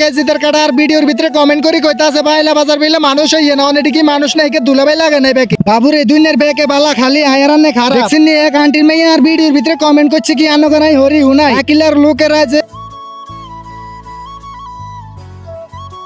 কেজিদের কাটা আর ভিডিওর ভিতরে কমেন্ট করি কইতাছে বাইলা বাজার বিলে মানুষ হইয়ে না, অনেক কি মানুষ নাই কে দুলাবাই লাগে নাই ব্যাকে? বাবুর এই দুইনের ব্যাকে বালা, খালি আয়ারান নে খারাপ। দেখছেন এক আন্টির মেয়ে আর ভিডিওর ভিতরে কমেন্ট করছে কি আনো করাই হরি হুনাই? আকিলার লোকেরা যে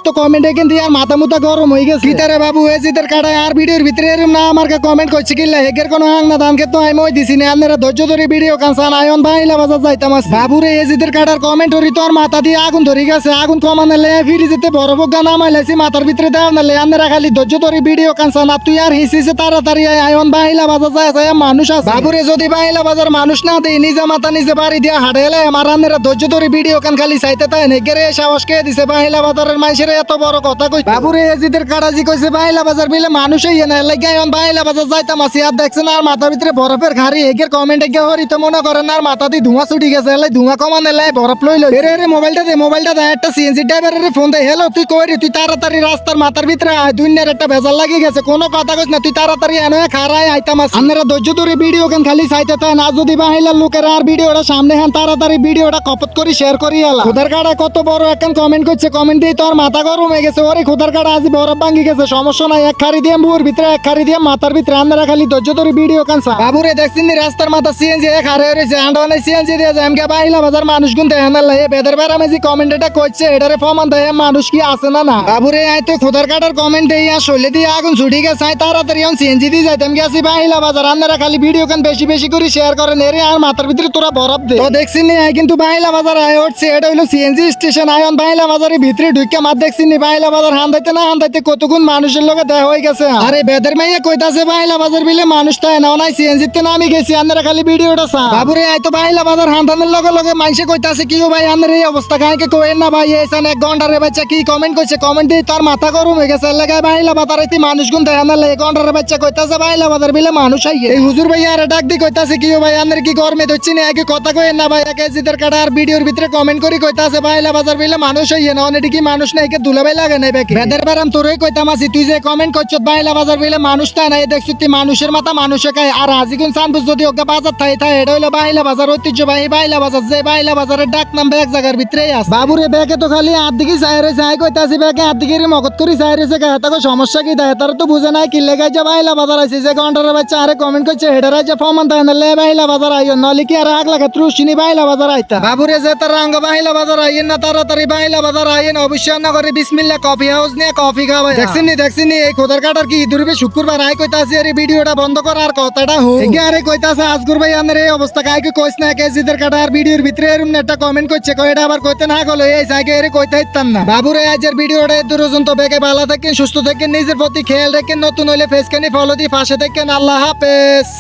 তো কমেন্টে কিন্তু আর মাথা মুথা গরম হয়ে গেছে। গীতারে বাবু এ জিতের কাটায় আর ভিডিওর ভিতরে এরম না আমার কমেন্ট করছে কি হেগের কোনো হাং না দানকে তো আমি ওই দিছি না। আপনারা ধৈর্য ধরে ভিডিও কানসান আয়ন বাইলা বাজার যাইতাম আছে বাবুরে এ জিতের কাটার কমেন্ট হরি তোর মাথা দিয়ে আগুন ধরে গেছে। আগুন কমানে লে ফিরি যেতে বড় বগা নামাইলাইছি মাথার ভিতরে দেওয়া না লে। আপনারা খালি ধৈর্য ধরে ভিডিও কানসান আর তুই আর হিসিছে তাড়াতাড়ি আয়, আয়ন বাইলা বাজার যায় যায় মানুষ আছে। বাবুরে যদি বাইলা বাজার মানুষ না দেই নিজে মাথা নিজে বাড়ি দিয়া হাঁটে এলে আমার আপনারা ধৈর্য ধরে ভিডিও কান খালি চাইতে তাই নেগেরে সাহস কে দিছে বাইলা বাজারের মানুষের এত বড় কথা কই বাবুরে এজিদের কাটাজি কইছে বাইলা বাজার বিলে মানুষই না লাগে এখন বাইলা বাজার যাইতাম আসি আর দেখছেন আর মাথার ভিতরে বরফের খারি এগের কমেন্ট এগে হরি তো মনে করেন আর মাথা দিয়ে ধোঁয়া ছুটি গেছে এলাই ধোঁয়া কমান এলাই বরফ লইলো এরে এরে মোবাইলটা দে মোবাইলটা দে একটা সিএনজি ড্রাইভারের ফোন দে হ্যালো তুই কই রে? তুই তাড়াতাড়ি রাস্তার মাথার ভিতরে আয় দুনিয়ার একটা ভেজাল লাগি গেছে কোনো কথা কইস না তুই তাড়াতাড়ি এনে খারাই আইতাম আসি। আপনারা ধৈর্য ধরে ভিডিও কেন খালি চাইতে তাই না যদি বাহিলার লোকের আর ভিডিওটা সামনে হান তাড়াতাড়ি ভিডিওটা কপত করি শেয়ার করি এলা। খুদার কাটা কত বড় এখন কমেন্ট করছে কমেন্ট দিয়ে তোর মাথা গরম হয়ে গেছে ওরে খুদার কাটা আজ বরফ ভাঙ্গি গেছে সমস্যা নাই এক খারি দিয়ে বুর ভিতরে এক খারি দিয়ে মাথার ভিতরে আমরা খালি ধৈর্য ধরে ভিডিও কানসা। বাবুরে দেখছিন রাস্তার মাথা সিএনজি এক হারে রয়েছে আন্ডানে সিএনজি দিয়ে যায় এমকে বাহিলা বাজার মানুষ গুন দেয় না লাগে বেদের বেড়ামে যে কমেন্ট এটা করছে এটারে ফমান দেয় মানুষ কি আছে না না। বাবুরে আই তো খুদার কাটার কমেন্ট আর শৈলে দিয়ে আগুন ছুটি গেছে আই তাড়াতাড়ি আমি সিএনজি দিয়ে যাইতাম গেছি বাহিলা বাজার আপনারা খালি ভিডিও কান বেশি বেশি করে শেয়ার করেন এরে আর মাথার ভিতরে তোরা বরফ দে। তো দেখছিন নি আই কিন্তু বাহিলা বাজার আয় উঠছে এটা হইল সিএনজি স্টেশন আয়ন বাহিলা বাজারের ভিতরে ঢুকে মাত দেখছিন নি বাহিলা বাজার হান্দাইতে না হান্দাইতে কতক্ষণ মানুষের লগে দেহ হয়ে গেছে। আরে বেদের মাইয়া কইতাছে বাহিলা বাজার বিলে মানুষ তাই না নাই সিএনজি তে না আমি গেছি আপনারা খালি ভিডিওটা সা বাবুরে আই তো বাহিলা বাজার হান্দানের লগে লগে মানুষে কইতাছে কি ভাই আপনার এই অবস্থা কাকে কইেন না ভাই এসান এক ঘন্টারে বাচ্চা কি কমেন্ট করছে কমেন্ট দিয়ে তার মাথা গরম হয়ে গেছে লাগায় বাহিলা বাজার এতে মানুষ গুন দেয় না এক ঘন্টারে বাচ্চা কইতাছে বাহিলা বাজার বিলে মানুষ আইয়ে। এই হুজুর ভাই আর ডাক দি কইতাছে কি ভাই আপনার কি গরমে দচ্ছি না, আগে কথা কইেন না ভাই, একে জিদের কাটা আর ভিডিওর ভিতরে কমেন্ট করি কইতাছে বাহিলা বাজার বিলে মানুষ হইয়ে না অনেক কি মানুষ নাই দুলাবাই লাগে নাই বেকে? বেদের বারাম তোরই কইতাম আছি তুই যে কমেন্ট করছ বাহিলা বাজার বিলে মানুষ তাই নাই দেখছিস তুই মানুষের মাথা মানুষে খায়। আর আজিগুন সানবুজ যদি ওকে বাজার থাই থাই এটা হইল বাহিলা বাজার ঐতিহ্যবাহী বাহিলা বাজার যে বাহিলা বাজারের ডাক নাম এক জায়গার ভিতরেই আছে। বাবুরে ব্যাগে তো খালি হাত দিকে চাই রয়েছে আই কইতাছি ব্যাগে হাত দিকে মগত করি চাই রয়েছে কে তাকে সমস্যা কি দেয়? তার তো বুঝে নাই কিল্লে গাই যে বাহিলা বাজার আছে যে ঘণ্টার বাচ্চা আরে কমেন্ট করছে হেডার যে ফমান তাই না লে বাহিলা বাজার আইও নলি কি আর আগ লাগে ত্রুশিনি বাহিলা বাজার আইতা? বাবুরে যে তার রঙ বাহিলা বাজার আইয়েন না তাড়াতাড়ি বাহিলা বাজার আইয়েন অবশ্যই না করে বিসমিল্লাহ কফি হাউস নিয়ে কফি খাওয়াই। দেখছিন নি দেখছিন নি এই খোদার কাটার কি দুর্বে শুক্রবার? আই কইতাছি আরে ভিডিওটা বন্ধ কর আর কথাটা হো আরে কইতাছে আজগুর ভাই আনের এই অবস্থা কাই কি কইস না কে জিদের কাটা আর ভিডিওর ভিতরে এরম একটা কমেন্ট করছে কই এটা আবার কইতে না গেল এই সাইকে এর কইতে ইতাম না। বাবুরে আজের ভিডিওটা দূর পর্যন্ত বেগে ভালো থাকেন সুস্থ থাকেন নিজের প্রতি খেয়াল রাখেন নতুন হইলে ফেসকানি ফলো দিয়ে পাশে থাকেন আল্লাহ হাফেজ।